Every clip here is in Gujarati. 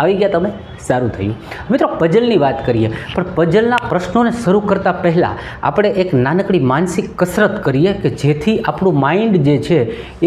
આવી ગયા તમે? સારું થયું. મિત્રો પઝલની વાત કરીએ, પણ પઝલના પ્રશ્નોને શરૂ કરતાં પહેલાં આપણે એક નાનકડી માનસિક કસરત કરીએ કે જેથી આપણું માઇન્ડ જે છે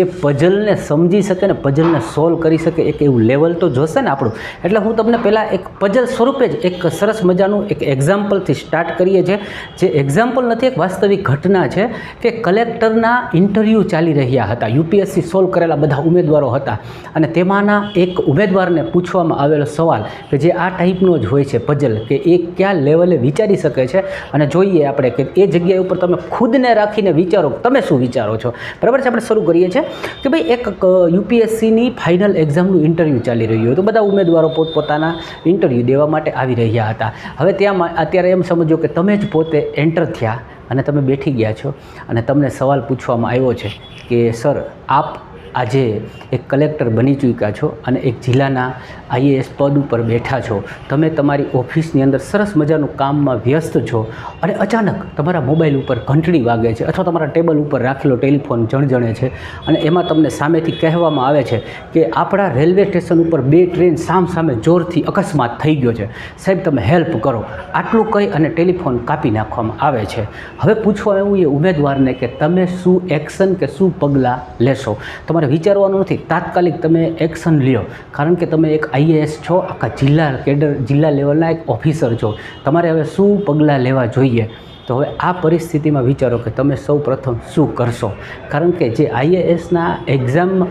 એ પઝલને સમજી શકે ને પઝલને સોલ્વ કરી શકે. એક એવું લેવલ તો જોશે ને આપણું. એટલે હું તમને પહેલાં એક પઝલ સ્વરૂપે જ એક સરસ મજાનું એક એક્ઝામ્પલથી સ્ટાર્ટ કરીએ છીએ. જે એક્ઝામ્પલ નથી, એક વાસ્તવિક ઘટના છે કે કલેક્ટરના ઇન્ટરવ્યૂ ચાલી રહ્યા હતા. યુપીએસસી સોલ્વ કરેલા બધા ઉમેદવારો હતા. અને તેમાંના એક ઉમેદવારને પૂછવામાં આવેલો સવાલ કે જે આ ટાઈપનો જ હોય છે પઝલ કે એ કયા લેવલે વિચારી શકે છે અને જોઈએ આપણે કે એ જગ્યાએ ઉપર તમે ખુદને રાખીને વિચારો તમે શું વિચારો છો. બરાબર છે? આપણે શરૂ કરીએ છીએ કે ભાઈ એક યુપીએસસીની ફાઇનલ એક્ઝામનું ઇન્ટરવ્યૂ ચાલી રહ્યું હતું. બધા ઉમેદવારો પોતપોતાના ઇન્ટરવ્યૂ દેવા માટે આવી રહ્યા હતા. હવે ત્યાં અત્યારે એમ સમજો કે તમે જ પોતે એન્ટર થયા અને તમે બેઠી ગયા છો. અને તમને સવાલ પૂછવામાં આવ્યો છે કે, સર, આપ આજે એક કલેક્ટર બની ચૂક્યા છો અને એક જિલ્લાના આઈએએસ પદ ઉપર બેઠા છો. તમે તમારી ઓફિસની અંદર સરસ મજાનું કામમાં વ્યસ્ત છો અને અચાનક તમારા મોબાઈલ ઉપર ઘંટડી વાગે છે અથવા તમારા ટેબલ ઉપર રાખેલો ટેલિફોન જણજણે છે અને એમાં તમને સામેથી કહેવામાં આવે છે કે આપણા રેલવે સ્ટેશન ઉપર બે ટ્રેન સામ સામે જોરથી અકસ્માત થઈ ગયો છે. સાહેબ, તમે હેલ્પ કરો. આટલું કહી અને ટેલિફોન કાપી નાખવામાં આવે છે. હવે પૂછવા એવું એ ઉમેદવારને કે તમે શું એક્શન કે શું પગલાં લેશો? તમારે વિચારવાનું નથી. તાત્કાલિક તમે એક્શન લ્યો. કારણ કે તમે એક આઈએએસ છો, આખા જિલ્લા કેડર, જિલ્લા લેવલના એક ઓફિસર છો. તમારે હવે શું પગલાં લેવા જોઈએ? તો હવે આ પરિસ્થિતિમાં વિચારો કે તમે સૌ પ્રથમ શું કરશો? કારણ કે જે આઈએએસના એક્ઝામ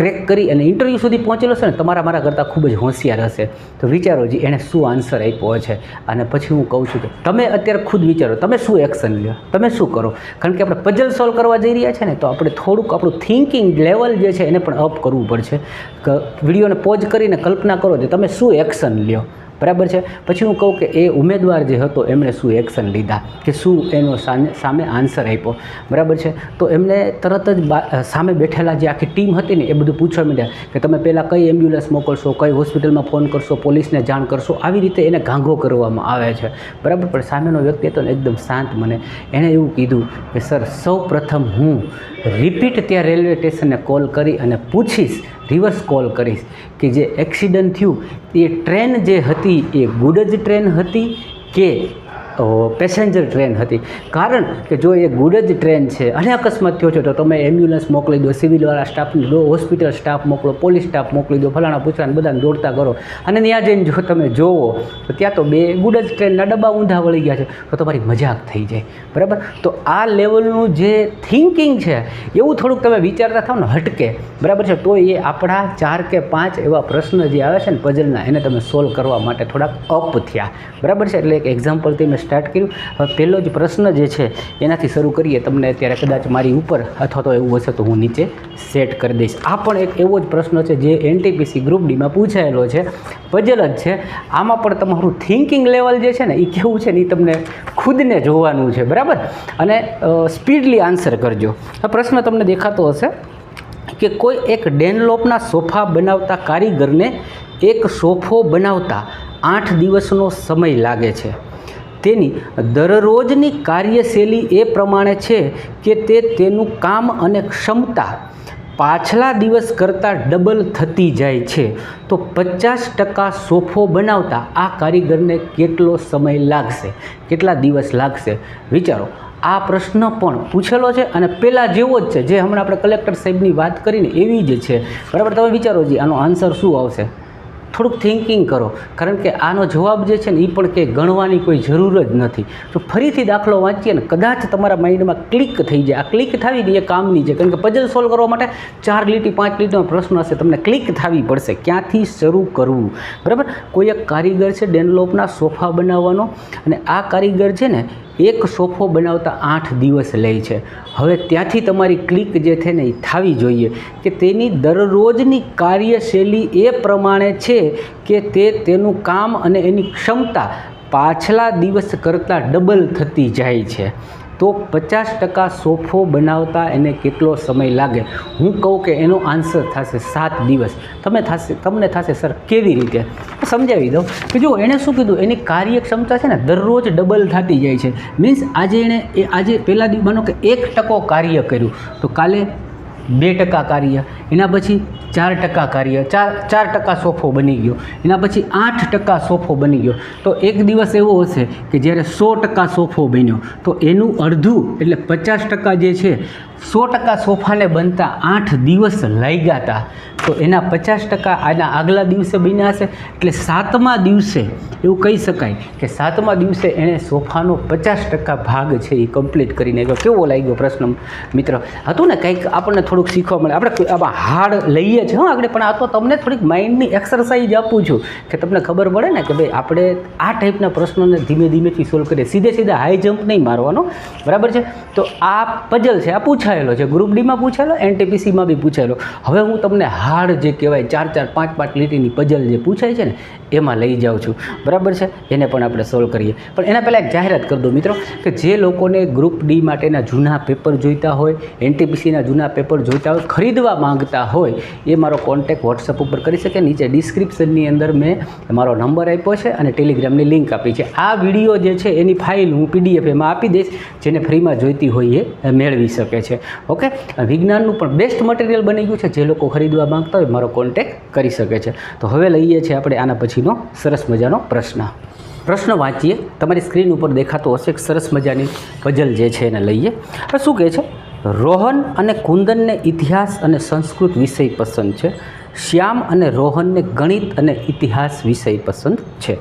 ક્રેક કરી અને ઇન્ટરવ્યૂ સુધી પહોંચેલો છે ને, તમારા મારા કરતાં ખૂબ જ હોશિયાર હશે. તો વિચારો જી, એણે શું આન્સર આપ્યો છે? અને પછી હું કહું છું કે તમે અત્યારે ખુદ વિચારો, તમે શું એક્શન લ્યો? તમે શું કરો? કારણ કે આપણે પઝલ સોલ્વ કરવા જઈ રહ્યા છે ને, તો આપણે થોડુંક આપણું થિંકિંગ લેવલ જે છે એને પણ અપ કરવું પડશે. વિડીયોને પોઝ કરીને કલ્પના કરો કે તમે શું એક્શન લ્યો? બરાબર છે? પછી હું કહું કે એ ઉમેદવાર જે હતો, એમણે શું એક્શન લીધા કે શું એનો સામે આન્સર આપ્યો? બરાબર છે? તો એમને તરત જ સામે બેઠેલા જે આખી ટીમ હતી ને, એ બધું પૂછવા માંડ્યા કે તમે પહેલાં કઈ એમ્બ્યુલન્સ મોકલશો, કઈ હોસ્પિટલમાં ફોન કરશો, પોલીસને જાણ કરશો, આવી રીતે એને ઘાંઘો કરવામાં આવે છે. બરાબર? પણ સામેનો વ્યક્તિ હતો ને, એકદમ શાંત મને એણે એવું કીધું કે, સર સૌ પ્રથમ હું રિપીટ ત્યાં રેલવે સ્ટેશનને કોલ કરી અને પૂછીશ રિવર્સ કોલ કરીશ કે જે એક્સિડન્ટ થયું, એ ટ્રેન જે હતી, એ ગુડ જ ટ્રેન હતી કે પેસેન્જર ટ્રેન હતી. કારણ કે જો એ ગુડ જ ટ્રેન છે, અને અકસ્માત થયો છે, તો તમે એમ્બ્યુલન્સ મોકલી દો સિવિલવાળા સ્ટાફને દો હોસ્પિટલ સ્ટાફ મોકલો પોલીસ સ્ટાફ મોકલી દો, ફલાણા પૂછડાને બધાને દોડતા કરો. અને ત્યાં જઈને જો તમે જોવો, તો ત્યાં તો બે ગુડ જ ટ્રેનના ડબ્બા ઊંધા વળી ગયા છે, તો તમારી મજાક થઈ જાય. બરાબર? તો આ લેવલનું જે થિંકિંગ છે, એવું થોડુંક તમે વિચારતા થાવ ને હટકે. બરાબર છે? તો એ આપણા ચાર કે પાંચ એવા પ્રશ્ન જે આવે છે ને પઝલના એને તમે સોલ્વ કરવા માટે થોડાક અપ થયા. બરાબર છે? એટલે એક એક્ઝામ્પલથી મેં સ્ટાર્ટ કર્યું. હવે પહેલો જ પ્રશ્ન જે છે, એનાથી શરૂ કરીએ. તમને અત્યારે કદાચ મારી ઉપર અથવા તો એવું હશે તો હું નીચે સેટ કરી દઈશ. આ પણ એક એવો જ પ્રશ્ન છે જે એનટીપીસી ગ્રુપ ડીમાં પૂછાયેલો છે. પઝલ જ છે. આમાં પણ તમારું થિંકિંગ લેવલ જે છે ને, એ કેવું છે ને, એ તમને ખુદને જોવાનું છે. બરાબર? અને સ્પીડલી આન્સર કરજો. આ પ્રશ્ન તમને દેખાતો હશે કે કોઈ એક ડેનલોપના સોફા બનાવતા કારીગરને એક સોફો બનાવતા આઠ દિવસનો સમય લાગે છે. તેની દરરોજની કાર્યશૈલી એ પ્રમાણે છે કે તે તેનું કામ અને ક્ષમતા પાછલા દિવસ કરતાં ડબલ થતી જાય છે. તો પચાસ ટકા સોફો બનાવતા આ કારીગરને કેટલો સમય લાગશે? કેટલા દિવસ લાગશે? વિચારો, આ પ્રશ્ન પણ પૂછેલો છે અને પહેલાં જેવો જ છે. જે હમણાં આપણે કલેક્ટર સાહેબની વાત કરીને એવી જ છે. બરાબર? તમે વિચારો જી, આનો આન્સર શું આવશે? થોડુંક થિંકિંગ કરો. કારણ કે આનો જવાબ જે છે ને એ પણ કે ગણવાની કોઈ જરૂર જ નથી. તો ફરીથી દાખલો વાંચીએ ને કદાચ તમારા માઇન્ડમાં ક્લિક થઈ જાય. આ ક્લિક થવી ને એ કામની છે. કારણ કે પઝલ સોલ્વ કરવા માટે ચાર લીટી, પાંચ લીટીનો પ્રશ્ન હશે. તમને ક્લિક થવી પડશે. ક્યાંથી શરૂ કરવું? બરાબર? કોઈ એક કારીગર છે ડેનલોપના સોફા બનાવવાનો અને આ કારીગર છે ને એક સોફો બનાવતા આઠ દિવસ લે છે. હવે ત્યાંથી તમારી ક્લિક જે છે ને એ થવી જોઈએ કે તેની દરરોજની કાર્યશૈલી એ પ્રમાણે છે કે તે તેનું કામ અને એની ક્ષમતા પાછલા દિવસ કરતાં ડબલ થતી જાય છે. તો પચાસ ટકા સોફો બનાવતા એને કેટલો સમય લાગે? હું કહું કે એનો આન્સર થશે સાત દિવસ. તમે થશે, તમને થશે સર કેવી રીતે? સમજાવી દઉં કે જો એણે શું કીધું? એની કાર્યક્ષમતા છે ને દરરોજ ડબલ થતી જાય છે. મીન્સ આજે એણે એ, આજે પહેલાં દિવસ માનો કે એક ટકો કાર્ય કર્યું. તો કાલે બે ટકા કાર્ય. એના પછી ચાર ટકા કાર્ય, ચાર ચાર ટકા સોફો બની ગયો. એના પછી આઠ ટકા સોફો બની ગયો. તો એક દિવસ એવો હશે કે જ્યારે સો ટકા સોફો બન્યો, તો એનું અડધું એટલે પચાસ ટકા જે છે સો ટકા સોફાને બનતા આઠ દિવસ લાગ્યા હતા. તો એના પચાસ ટકા આના આગલા દિવસે બન્યા હશે? એટલે સાતમા દિવસે એવું કહી શકાય કે સાતમા દિવસે એણે સોફાનો પચાસ ટકા ભાગ છે એ કમ્પ્લીટ કરીને આવ્યો કેવો લાગ્યો પ્રશ્ન, મિત્ર? હતું ને કંઈક આપણને થોડુંક શીખવા મળે. આપણે આમાં હાડ લઈએ છીએ. હા, આગળ, પણ આ તો તમને થોડીક માઇન્ડની એક્સરસાઇઝ આપું છું કે તમને ખબર પડે ને કે ભાઈ, આપણે આ ટાઈપના પ્રશ્નોને ધીમે ધીમેથી સોલ્વ કરીએ. સીધે સીધા હાઈ જમ્પ નહીં મારવાનો. બરાબર છે? તો આ પજલ છે. આ પૂછાયેલો છે. ગ્રુપ ડીમાં પૂછાયેલો એનટીપીસીમાં બી પૂછાયેલો. હવે હું તમને હાર્ડ જે કહેવાય, ચાર ચાર, પાંચ પાંચ લીટીની પજલ જે પૂછાય છે ને, એમાં લઈ જાઉં છું. બરાબર છે? એને પણ આપણે સોલ્વ કરીએ. પણ એના પહેલાં એક જાહેરાત કરી દો મિત્રો, કે જે લોકોને ગ્રુપ ડી માટેના જૂના પેપર જોઈતા હોય એનટીપીસીના જૂના પેપર જોઈતા હોય, ખરીદવા માંગતા હોય, એ મારો કોન્ટેક વોટ્સઅપ ઉપર કરી શકે. નીચે ડિસ્ક્રિપ્શનની અંદર મેં મારો નંબર આપ્યો છે અને ટેલિગ્રામની લિંક આપી છે. આ વીડિયો જે છે, એની ફાઇલ હું પીડીએફ એમાં આપી દઈશ, જેને ફ્રીમાં જોઈતી હોય એ મેળવી શકે છે. ઓકે વિજ્ઞાનનું પણ બેસ્ટ મટીરિયલ બની ગયું છે. જે લોકો ખરીદવા માંગતા હોય મારો કોન્ટેક કરી શકે છે. તો હવે લઈએ છીએ આપણે આના પછીનો સરસ મજાનો પ્રશ્ન. પ્રશ્ન વાંચીએ. તમારી સ્ક્રીન ઉપર દેખાતો હશે એક સરસ મજાની પઝલ જે છે એને લઈએ. હવે શું કહે છે? રોહન અને કુંદનને ઇતિહાસ અને સંસ્કૃત વિષય પસંદ છે. શ્યામ અને રોહનને ગણિત અને ઇતિહાસ વિષય પસંદ છે.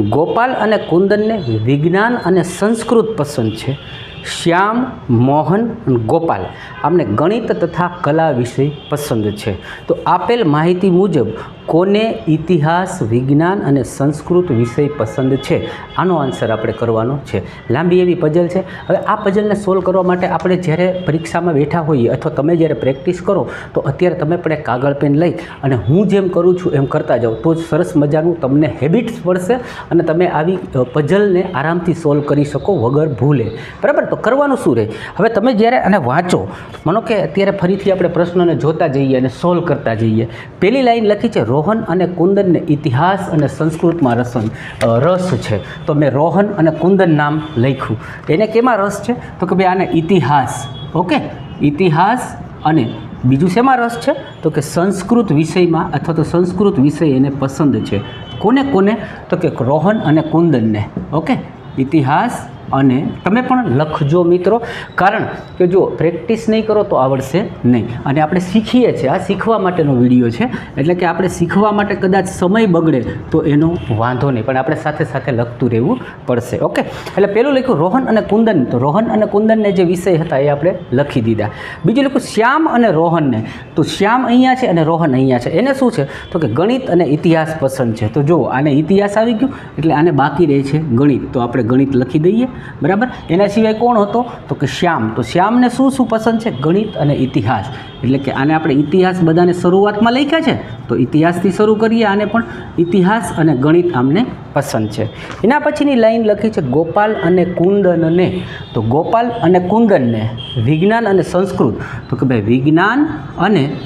ગોપાલ અને કુંદનને વિજ્ઞાન અને સંસ્કૃત પસંદ છે. શ્યામ, મોહન અને ગોપાલ આમને ગણિત તથા કલા વિષય પસંદ છે. તો આપેલ માહિતી મુજબ કોને ઇતિહાસ, વિજ્ઞાન અને સંસ્કૃત વિષય પસંદ છે? આનો આન્સર આપણે કરવાનો છે. લાંબી એવી પઝલ છે. હવે આ પઝલને સોલ્વ કરવા માટે આપણે જ્યારે પરીક્ષામાં બેઠા હોઈએ અથવા તમે જ્યારે પ્રેક્ટિસ કરો, તો અત્યારે તમે પણ એક કાગળ પેન લઈ અને હું જેમ કરું છું એમ કરતા જાઓ. તો જ સરસ મજાનું તમને હેબિટ્સ પડશે અને તમે આવી પઝલને આરામથી સોલ્વ કરી શકો વગર ભૂલે. બરાબર? તો કરવાનું શું રહે હવે તમે જ્યારે આને વાંચો, માનો કે અત્યારે ફરીથી આપણે પ્રશ્નને જોતા જઈએ અને સોલ્વ કરતા જઈએ. પહેલી લાઈન લખી છે, રોહન અને કુંદનને ઇતિહાસ અને સંસ્કૃતમાં રસન રસ છે. તો મેં રોહન અને કુંદન નામ લખ્યું. એને કેમાં રસ છે? તો કે ભાઈ આને ઇતિહાસ. ઓકે? ઇતિહાસ અને બીજું શેમાં રસ છે? તો કે સંસ્કૃત વિષયમાં અથવા તો સંસ્કૃત વિષય એને પસંદ છે. કોને કોને? તો કે રોહન અને કુંદનને. ઓકે? ઇતિહાસ અને તમે પણ લખજો મિત્રો. કારણ કે જો પ્રેક્ટિસ નહીં કરો તો આવડશે નહીં. અને આપણે શીખીએ છીએ. આ શીખવા માટેનો વીડિયો છે. એટલે કે આપણે શીખવા માટે કદાચ સમય બગડે તો એનો વાંધો નહીં. પણ આપણે સાથે સાથે લખતું રહેવું પડશે. ઓકે? એટલે પેલું લખ્યું, રોહન અને કુંદન. તો રોહન અને કુંદનને જે વિષય હતા એ આપણે લખી દીધા. બીજું લખ્યું, શ્યામ અને રોહનને. તો શ્યામ અહીંયા છે અને રોહન અહીંયા છે. એને શું છે? તો કે ગણિત અને ઇતિહાસ પસંદ છે. તો જો આને ઇતિહાસ આવી ગયું. એટલે આને બાકી રહે છે ગણિત. તો આપણે ગણિત લખી દઈએ. બરાબર? એના સિવાય કોણ હતો? તો કે શ્યામ. તો શ્યામને શું શું પસંદ છે? ગણિત અને ઇતિહાસ. એટલે કે આને આપણે ઇતિહાસ બધાને શરૂઆતમાં લખ્યા છે? તો ઇતિહાસથી શરૂ કરીએ, આને પણ ઇતિહાસ અને ગણિત આમને પસંદ છે. એના પછીની લાઈન લખી છે, ગોપાલ અને કુંદનને. તો ગોપાલ અને કુંદનને વિજ્ઞાન અને સંસ્કૃત. તો કે ભાઈ વિજ્ઞાન અને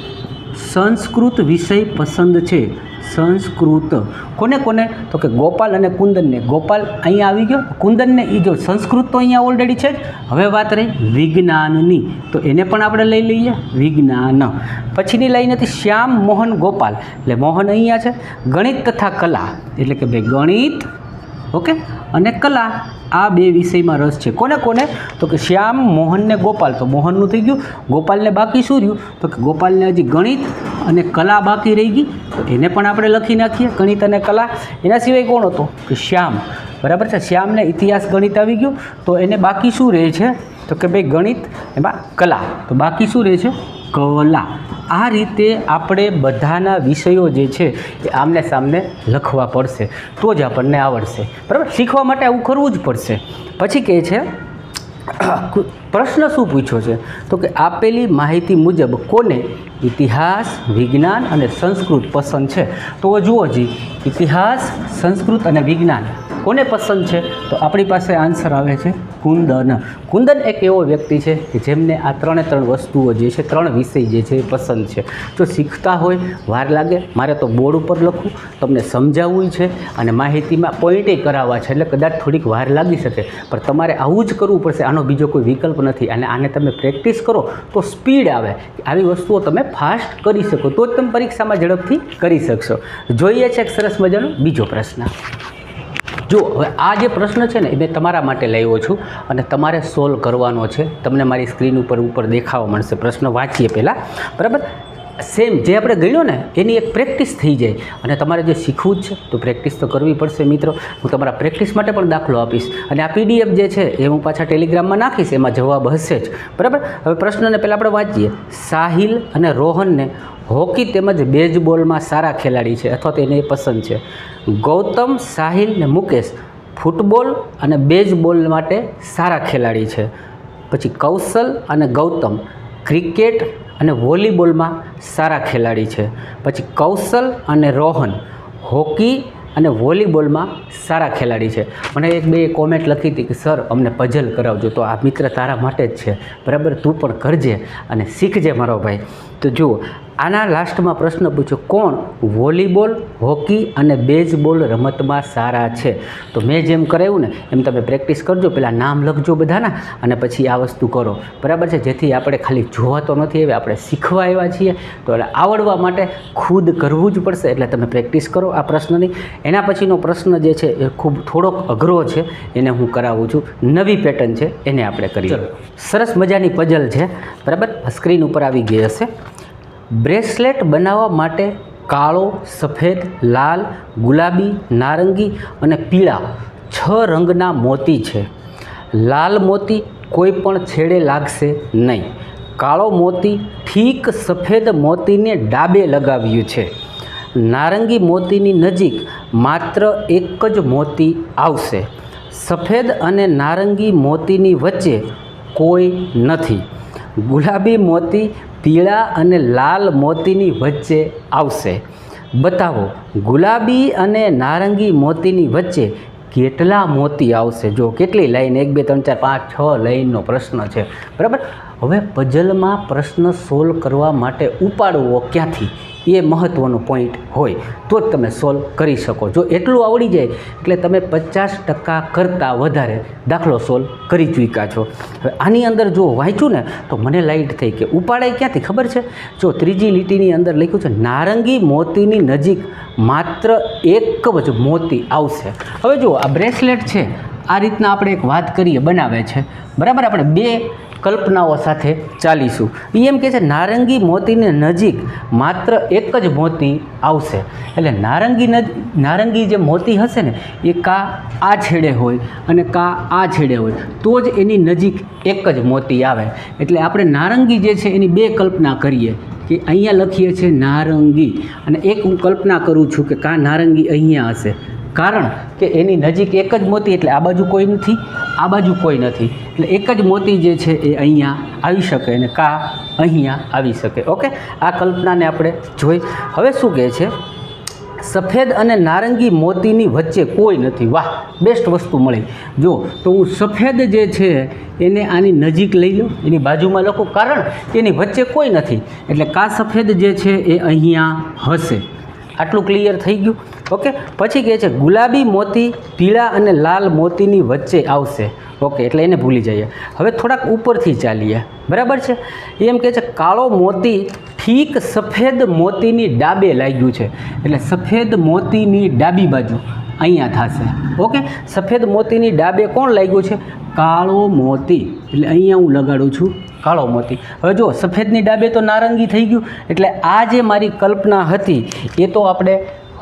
સંસ્કૃત વિષય પસંદ છે. સંસ્કૃત. કોને કોને? તો કે ગોપાલ અને કુંદનને. ગોપાલ અહીંયા આવી ગયો. કુંદનને એ જો સંસ્કૃત તો અહીંયા ઓલરેડી છે જ. હવે વાત રહી વિજ્ઞાનની. તો એને પણ આપણે લઈ લઈએ. વિજ્ઞાન. પછીની લાઈન હતી શ્યામ મોહન ગોપાલ. એટલે મોહન અહીંયા છે. ગણિત તથા કલા. એટલે કે ભાઈ ગણિત, ઓકે? અને કલા. આ બે વિષયમાં રસ છે. કોને કોને? તો કે શ્યામ મોહનને ગોપાલ. તો મોહનનું થઈ ગયું. ગોપાલને બાકી શું રહ્યું? તો કે ગોપાલને હજી ગણિત અને કલા બાકી રહી ગઈ. તો એને પણ આપણે લખી નાખીએ, ગણિત અને કલા. એના સિવાય કોણ હતો? કે શ્યામ. બરાબર છે? શ્યામને ઇતિહાસ ગણિત આવી ગયું. તો એને બાકી શું રહે છે? તો કે ભાઈ ગણિત, એમાં કલા. તો બાકી શું રહે છે? કલા આ રીતે આપણે બધાના વિષયો જે છે એ આમને સામને લખવા પડશે. તો જ આપણને આવડશે. બરાબર? શીખવા માટે આવું કરવું જ પડશે. પછી કહે છે, પ્રશ્ન શું પૂછ્યો છે? તો કે આપેલી માહિતી મુજબ કોને ઇતિહાસ, વિજ્ઞાન અને સંસ્કૃત પસંદ છે? તો જુઓ જી, ઇતિહાસ, સંસ્કૃત અને વિજ્ઞાન કોને પસંદ છે? તો આપણી પાસે આન્સર આવે છે. કુંદન કુંદન એક એવો વ્યક્તિ છે કે જેમને આ ત્રણે ત્રણ વસ્તુઓ જે છે, ત્રણ વિષય જે છે એ પસંદ છે. જો શીખતા હોય, વાર લાગે, મારે તો બોર્ડ ઉપર લખવું તમને સમજાવવું છે અને માહિતીમાં પોઈન્ટે કરાવવા છે, એટલે કદાચ થોડીક વાર લાગી શકે. પણ તમારે આવું જ કરવું પડશે, આનો બીજો કોઈ વિકલ્પ નથી. અને આને તમે પ્રેક્ટિસ કરો, તો સ્પીડ આવે. આવી વસ્તુઓ તમે ફાસ્ટ કરી શકો, તો જ તમે પરીક્ષામાં ઝડપથી કરી શકશો. જોઈએ છે એક સરસ મજાનો બીજો પ્રશ્ન. જો, હવે આ જે પ્રશ્ન છે ને, એ મેં તમારા માટે લાવ્યો છું અને તમારે સોલ્વ કરવાનો છે. તમને મારી સ્ક્રીન ઉપર ઉપર દેખાવા મળશે. પ્રશ્ન વાંચીએ પહેલાં. બરાબર? સેમ જે આપણે ગણ્યો ને, એની એક પ્રેક્ટિસ થઈ જાય. અને તમારે જે શીખવું જ છે, તો પ્રેક્ટિસ તો કરવી પડશે મિત્રો. હું તમારા પ્રેક્ટિસ માટે પણ દાખલો આપીશ. અને આ પીડીએફ જે છે, એ હું પાછા ટેલિગ્રામમાં નાખીશ. એમાં જવાબ હશે જ. બરાબર? હવે પ્રશ્નને પહેલાં આપણે વાંચીએ. સાહિલ અને રોહનને હોકી તેમજ બેઝબોલમાં સારા ખેલાડી છે અથવા તો એ પસંદ છે. ગૌતમ, સાહિલ ને મુકેશ ફૂટબોલ અને બેઝબોલ માટે સારા ખેલાડી છે. પછી કૌશલ અને ગૌતમ ક્રિકેટ અને વોલીબોલમાં સારા ખેલાડી છે. પછી કૌશલ અને રોહન હોકી અને વોલીબોલમાં સારા ખેલાડી છે. મને એક બે કોમેન્ટ લખી હતી કે, સર, અમને પઝલ કરાવજો, તો આ મિત્ર તારા માટે જ છે. બરાબર? તું પણ કરજે અને શીખજે મારો ભાઈ. તો જુઓ આના લાસ્ટમાં પ્રશ્ન પૂછ્યો કોણ વોલીબોલ હોકી અને બેઝબોલ રમતમાં સારા છે? તો મેં જેમ કરાવ્યું ને એમ તમે પ્રેક્ટિસ કરજો પહેલાં નામ લખજો બધાના અને પછી આ વસ્તુ કરો. બરાબર છે? જેથી આપણે ખાલી જોવા તો નથી આવ્યા આપણે શીખવા આવ્યા છીએ. તો એટલે આવડવા માટે ખુદ કરવું જ પડશે એટલે તમે પ્રેક્ટિસ કરો આ પ્રશ્નની. એના પછીનો પ્રશ્ન જે છે એ ખૂબ થોડોક અઘરો છે એને હું કરાવું છું. નવી પેટર્ન છે એને આપણે કરીએ. સરસ મજાની પઝલ છે. બરાબર? સ્ક્રીન ઉપર આવી ગઈ હશે. બ્રેસલેટ બનાવવા માટે કાળો, સફેદ, લાલ, ગુલાબી, નારંગી અને પીળા છ રંગના મોતી છે. લાલ મોતી કોઈ પણ છેડે લાગશે નહીં. કાળો મોતી ઠીક સફેદ મોતીને ડાબે લગાવ્યું છે. નારંગી મોતીની નજીક માત્ર એક જ મોતી આવશે. સફેદ અને નારંગી મોતીની વચ્ચે કોઈ નથી. ગુલાબી મોતી પીળા અને લાલ મોતીની વચ્ચે આવશે. બતાવો, ગુલાબી અને નારંગી મોતીની વચ્ચે કેટલા મોતી આવશે? જો, કેટલી લાઈન? એક, બે, ત્રણ, ચાર, પાંચ, છ લાઈનનો પ્રશ્ન છે. બરાબર? હવે પઝલમાં પ્રશ્ન સોલ્વ કરવા માટે ઉપાડવો ક્યાંથી? એ મહત્ત્વનો પોઈન્ટ હોય. તો જ તમે સોલ્વ કરી શકો. જો એટલું આવડી જાય, એટલે તમે પચાસ ટકા કરતાં વધારે દાખલો સોલ્વ કરી ચૂક્યા છો. હવે આની અંદર જો વાંચ્યું ને, તો મને લાઈટ થઈ કે ઉપાડાય ક્યાંથી? ખબર છે? જો ત્રીજી લીટીની અંદર લખ્યું છે, નારંગી મોતીની નજીક માત્ર એક જ મોતી આવશે. હવે જુઓ, આ બ્રેસલેટ છે આ રીતના આપણે એક વાત કરીએ, બનાવે છે. બરાબર? આપણે બે કલ્પનાઓ સાથે ચાલીશું. એ એમ કહે છે, નારંગી મોતીની નજીક માત્ર એક જ મોતી આવશે. એટલે નારંગી નારંગી જે મોતી હશે ને, એ કા આ છેડે હોય અને કા આ છેડે હોય, તો જ એની નજીક એક જ મોતી આવે. એટલે આપણે નારંગી જે છે, એની બે કલ્પના કરીએ કે અહીંયા લખીએ છીએ નારંગી. અને એક હું કલ્પના કરું છું કે કા નારંગી અહીંયા હશે. કારણ કે એની નજીક એક જ મોતી એટલે આ બાજુ કોઈ નથી, આ બાજુ કોઈ નથી. એટલે એક જ મોતી જે છે એ અહીંયા આવી શકે અને કા અહીંયા આવી શકે. ઓકે? આ કલ્પનાને આપણે જોઈ. હવે શું કહે છે? સફેદ અને નારંગી મોતીની વચ્ચે કોઈ નથી. વાહ બેસ્ટ વસ્તુ મળી. જો તો હું સફેદ જે છે એને આની નજીક લઈ લો એની બાજુમાં લખું. કારણ કે એની વચ્ચે કોઈ નથી. એટલે કા સફેદ જે છે એ અહીંયા હશે. આટલું ક્લિયર થઈ ગયું. ઓકે પછી કહે છે, ગુલાબી મોતી પીળા અને લાલ મોતીની વચ્ચે આવશે. ઓકે એટલે એને ભૂલી જઈએ. હવે થોડાક ઉપરથી ચાલીએ. બરાબર છે? એમ કહે છે, કાળો મોતી ઠીક સફેદ મોતીની ડાબે લાગ્યું છે. એટલે સફેદ મોતીની ડાબી બાજુ અહીંયા થશે. ઓકે સફેદ મોતીની ડાબે કોણ લાગ્યું છે? કાળો મોતી. એટલે અહીંયા હું લગાડું છું. કાળો મોતી. હવે જો સફેદની ડાબે તો નારંગી થઈ ગયું. એટલે આ જે મારી કલ્પના હતી, એ તો આપણે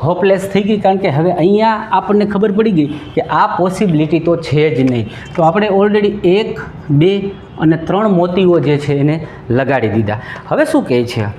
હોપલેસ થઈ ગઈ, કારણ કે હવે અહીંયા આપણને ખબર પડી ગઈ કે આ પોસિબિલિટી તો છે જ નહીં. તો આપણે ઓલરેડી એક, બે અને ત્રણ મોતીઓ જે છે એને લગાડી દીધા. હવે શું કહે છે?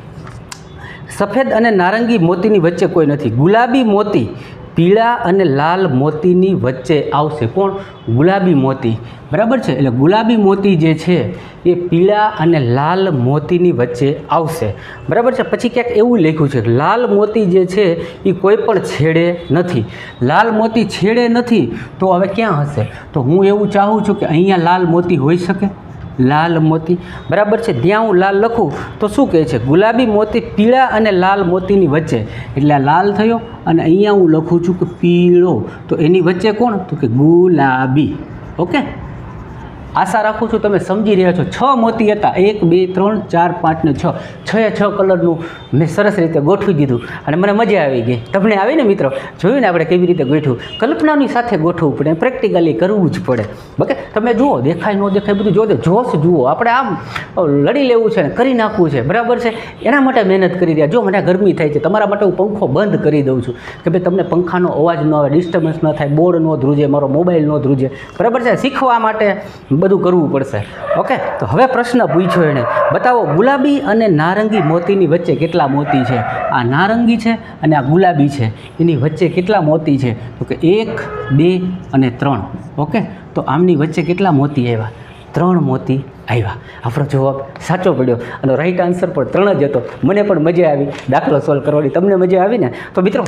સફેદ અને નારંગી મોતીની વચ્ચે કોઈ નથી. ગુલાબી મોતી પીળા અને લાલ મોતીની વચ્ચે આવશે. કોણ? ગુલાબી મોતી. બરાબર છે? એટલે ગુલાબી મોતી જે છે, એ પીળા અને લાલ મોતીની વચ્ચે આવશે. બરાબર છે? પછી ક્યાંક એવું લખ્યું છે લાલ મોતી જે છે, એ કોઈ પણ છેડે નથી. લાલ મોતી છેડે નથી, તો હવે ક્યાં હશે? તો હું એવું ચાહું છું કે અહીંયા લાલ મોતી હોઈ શકે? લાલ મોતી. બરાબર છે? ત્યાં હું લાલ લખું, તો શું કહે છે? ગુલાબી મોતી પીળા અને લાલ મોતીની વચ્ચે. એટલે લાલ થયો અને અહીંયા હું લખું છું કે પીળો. તો એની વચ્ચે કોણ? તો કે ગુલાબી. ઓકે? આશા રાખું છું તમે સમજી રહ્યા છો. છ મોતી હતા. એક, બે, ત્રણ, ચાર, પાંચ ને છ. છ એ છ કલરનું મેં સરસ રીતે ગોઠવી દીધું અને મને મજા આવી ગઈ. તમને આવી ને મિત્રો? જોયું ને આપણે કેવી રીતે ગોઠવું? કલ્પનાની સાથે ગોઠવવું પડે, પ્રેક્ટિકલી કરવું જ પડે. ઓકે? તમે જુઓ, દેખાય, ન દેખાય, બધું જો જોશ જુઓ. આપણે આમ લડી લેવું છે ને, કરી નાખવું છે. બરાબર છે? એના માટે મહેનત કરી રહ્યા. જો મને ગરમી થાય છે, તમારા માટે હું પંખો બંધ કરી દઉં છું. કે ભાઈ, તમને પંખાનો અવાજ ન આવે, ડિસ્ટર્બન્સ ન થાય, બોર્ડ ન ધ્રુજે, મારો મોબાઈલ ન ધ્રુજે. બરાબર છે? શીખવા માટે બધું કરવું પડશે. ઓકે? તો હવે પ્રશ્ન પૂછ્યો એણે. બતાવો, ગુલાબી અને નારંગી મોતીની વચ્ચે કેટલા મોતી છે? આ નારંગી છે અને આ ગુલાબી છે. એની વચ્ચે કેટલા મોતી છે? તો કે એક, બે અને ત્રણ. ઓકે? તો આમની વચ્ચે કેટલા મોતી આવ્યા? ત્રણ મોતી આવ્યા. આપણો જવાબ સાચો પડ્યો. અને રાઈટ આન્સર પણ ત્રણ જ હતો. મને પણ મજા આવી. દાખલો સોલ્વ કરવાની. તમને મજા આવી ને? તો મિત્રો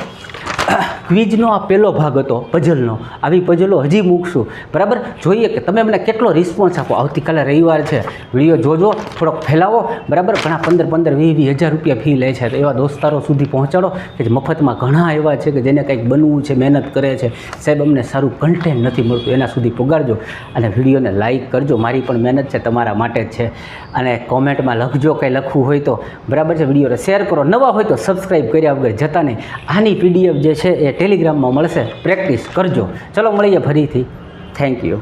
ક્વિઝનો આ પહેલો ભાગ હતો પઝલનો આવી પઝલો હજી મૂકશું. બરાબર? જોઈએ કે તમે મને કેટલો રિસ્પોન્સ આપો. આવતીકાલે રવિવાર છે. વીડિયો જોજો, થોડોક ફેલાવો. બરાબર? ઘણા પંદર પંદર વીસ વીસ હજાર રૂપિયા ફી લે છે. તો એવા દોસ્તારો સુધી પહોંચાડો કે મફતમાં ઘણા એવા છે કે જેને કંઈક બનવું છે, મહેનત કરે છે. સાહેબ, અમને સારું કન્ટેન્ટ નથી મળતું. એના સુધી પગારજો અને વિડીયોને લાઇક કરજો. મારી પણ મહેનત છે, તમારા માટે જ છે. અને કોમેન્ટમાં લખજો કંઈ લખવું હોય તો. બરાબર છે? વિડીયોને શેર કરો. નવા હોય તો સબસ્ક્રાઈબ કર્યા વગર જતા નહીં. આની પીડીએફ જે છે એ ટેલિગ્રામમાં મળશે. પ્રેક્ટિસ કરજો. ચલો મળીએ ફરીથી. Thank you